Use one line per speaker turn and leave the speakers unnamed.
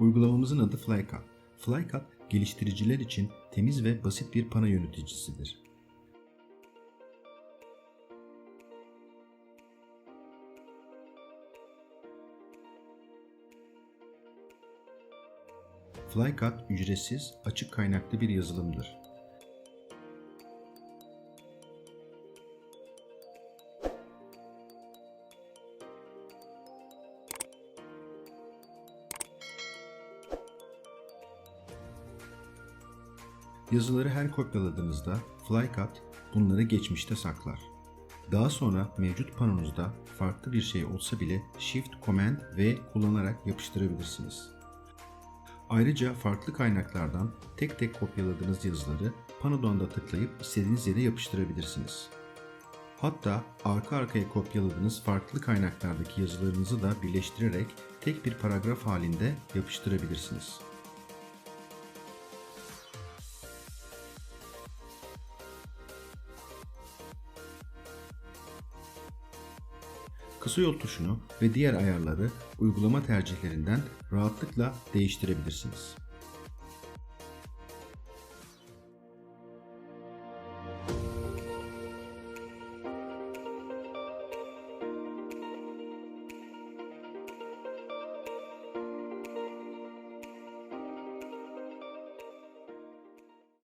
Uygulamamızın adı Flycut. Flycut, geliştiriciler için temiz ve basit bir pano yöneticisidir. Flycut ücretsiz, açık kaynaklı bir yazılımdır. Yazıları her kopyaladığınızda Flycut bunları geçmişte saklar. Daha sonra mevcut panonuzda farklı bir şey olsa bile Shift, Command V kullanarak yapıştırabilirsiniz. Ayrıca farklı kaynaklardan tek tek kopyaladığınız yazıları panodan da tıklayıp istediğiniz yere yapıştırabilirsiniz. Hatta arka arkaya kopyaladığınız farklı kaynaklardaki yazılarınızı da birleştirerek tek bir paragraf halinde yapıştırabilirsiniz. Kısa yol tuşunu ve diğer ayarları uygulama tercihlerinden rahatlıkla değiştirebilirsiniz.